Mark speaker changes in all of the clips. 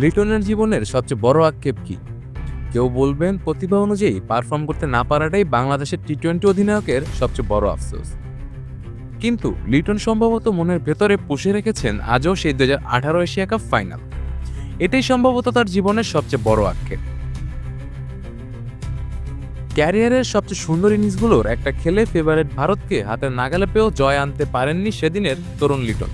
Speaker 1: লিটনের জীবনের সবচেয়ে বড় আক্ষেপ কি? কেউ বলবেন, প্রতিভা অনুযায়ী পারফর্ম করতে না পারাটাই বাংলাদেশের টি টোয়েন্টি অধিনায়কের সবচেয়ে বড় আফসোস। কিন্তু লিটন সম্ভবত মনের ভেতরে পুষে রেখেছেন আজও সেই দু হাজার আঠারো এশিয়া কাপ ফাইনাল এটাই সম্ভবত তার জীবনের সবচেয়ে বড় আক্ষেপ। ক্যারিয়ারের সবচেয়ে সুন্দর ইনিংসগুলোর একটা খেলে ফেভারিট ভারতকে হাতের নাগালে পেয়েও জয় আনতে পারেননি সেদিনের তরুণ লিটন।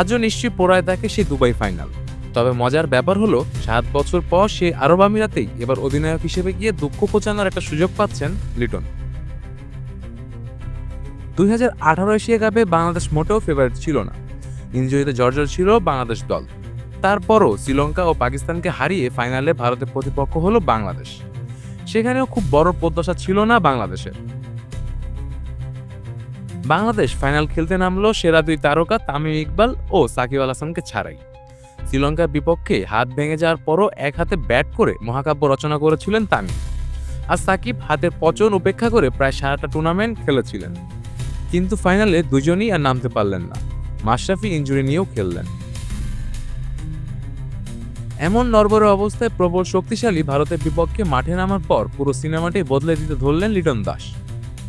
Speaker 1: আজও নিশ্চয়ই পোড়ায় তাকে সেই দুবাই ফাইনাল তবে মজার ব্যাপার হলো, সাত বছর পর সে আরব আমিরাতেই এবার অধিনায়ক হিসেবে গিয়ে দুঃখ পোচানোর একটা সুযোগ পাচ্ছেন লিটন। দুই হাজার আঠারো এশিয়া কাপে বাংলাদেশ মোটেও ফেভারিট ছিল না। ইঞ্জুরিতে জর্জর ছিল বাংলাদেশ দল। তারপরও শ্রীলঙ্কা ও পাকিস্তানকে হারিয়ে ফাইনালে ভারতের প্রতিপক্ষ হলো বাংলাদেশ। সেখানেও খুব বড় প্রত্যাশা ছিল না বাংলাদেশের। বাংলাদেশ ফাইনাল খেলতে নামলো সেরা দুই তারকা তামিম ইকবাল ও সাকিব আল হাসানকে ছাড়াই। শ্রীলঙ্কার বিপক্ষে হাত ভেঙে যাওয়ার পরও এক হাতে ব্যাট করে মহাকাব্য রচনা করেছিলেন তামিম আর সাকিব হাতের পচন উপেক্ষা করে প্রায় সারাটা টুর্নামেন্ট খেলেছিলেন। কিন্তু ফাইনালে দুজনই আর নামতে পারলেন না। মাশরাফি ইঞ্জুরি নিয়েও খেললেন। এমন নরবরে অবস্থায় প্রবল শক্তিশালী ভারতের বিপক্ষে মাঠে নামার পর পুরো সিনেমাটি বদলে দিতে ধরলেন লিটন দাস।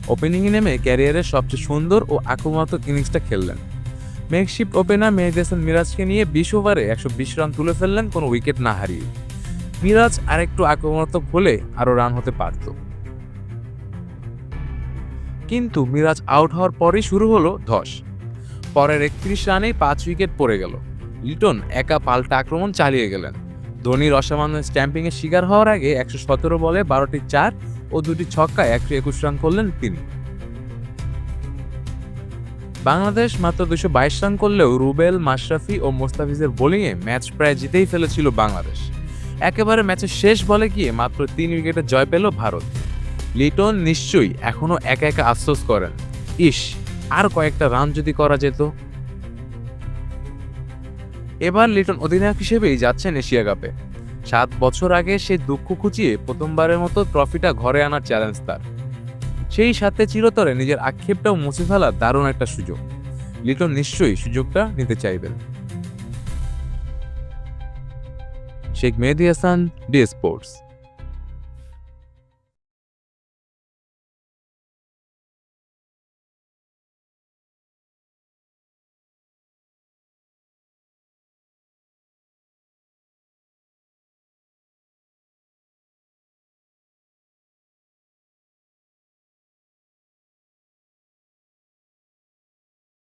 Speaker 1: ওপেনিংয়ে নেমে ক্যারিয়ারের সবচেয়ে সুন্দর ও আক্রমণাত্মক ইনিংসটা খেললেন। মেকশিফট ওপেনার মেহেদি মিরাজকে নিয়ে বিশ ওভারে একশো বিশ রান তুলে ফেললেন, কোনো উইকেট না হারিয়ে। মিরাজ আরেকটু আক্রমণাত্মক হলে আরও রান হতে পারত। কিন্তু মিরাজ আউট হওয়ার পরেই শুরু হলো ধস। পরের একত্রিশ রানেই পাঁচ উইকেট পড়ে গেল। লিটন একা পাল্টা আক্রমণ চালিয়ে গেলেন। ধোনির অসামান্য স্ট্যাম্পিংয়ের শিকার হওয়ার আগে একশো সতেরো বলে বারোটি চার ও দুটি ছক্কায় একশো একুশ রান করলেন তিনি। বাংলাদেশ মাত্র দুশো বাইশ রান করলেও রুবেল, মাশরাফি ও মোস্তাফিজের বোলিংয়ে ম্যাচ প্রায় জিতেই ফেলেছিল বাংলাদেশ। একেবারে ম্যাচের শেষ বলে গিয়ে মাত্র তিন উইকেটে জয় পেল ভারত। লিটন নিশ্চয়ই এখনও একা একা আফসোস করেন। ইস, আর কয়েকটা রান যদি করা যেত? এবার লিটন অধিনায়ক হিসেবেই যাচ্ছেন এশিয়া কাপে। সাত বছর আগে সে দুঃখ খুঁচিয়ে প্রথমবারের মতো ট্রফিটা ঘরে আনার চ্যালেঞ্জ তার। সেই সাথে চিরতরে নিজের আক্ষেপটাও মুছে ফেলার দারুণ একটা সুযোগ। লিটন নিশ্চয়ই সুযোগটা নিতে চাইবেন। Sheikh Mehedi Hasan, D sports.